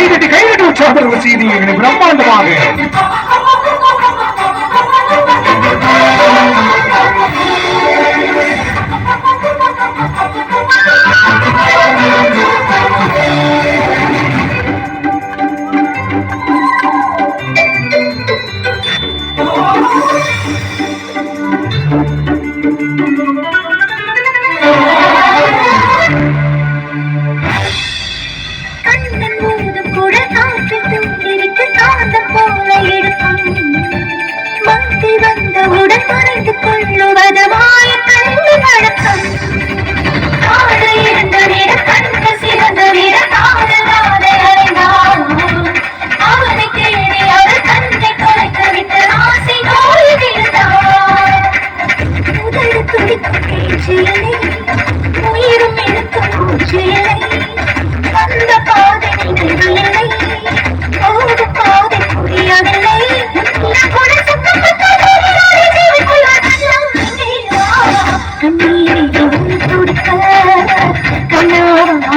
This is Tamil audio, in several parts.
கைதட்டி கைதட்டி உற்சாகத்தில் ஒரு செய்தியை பிரம்மாண்டமாக.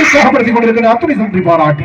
உற்சாகப்படுத்திக் கொண்டிருக்கிற அத்துணை பாராட்டி.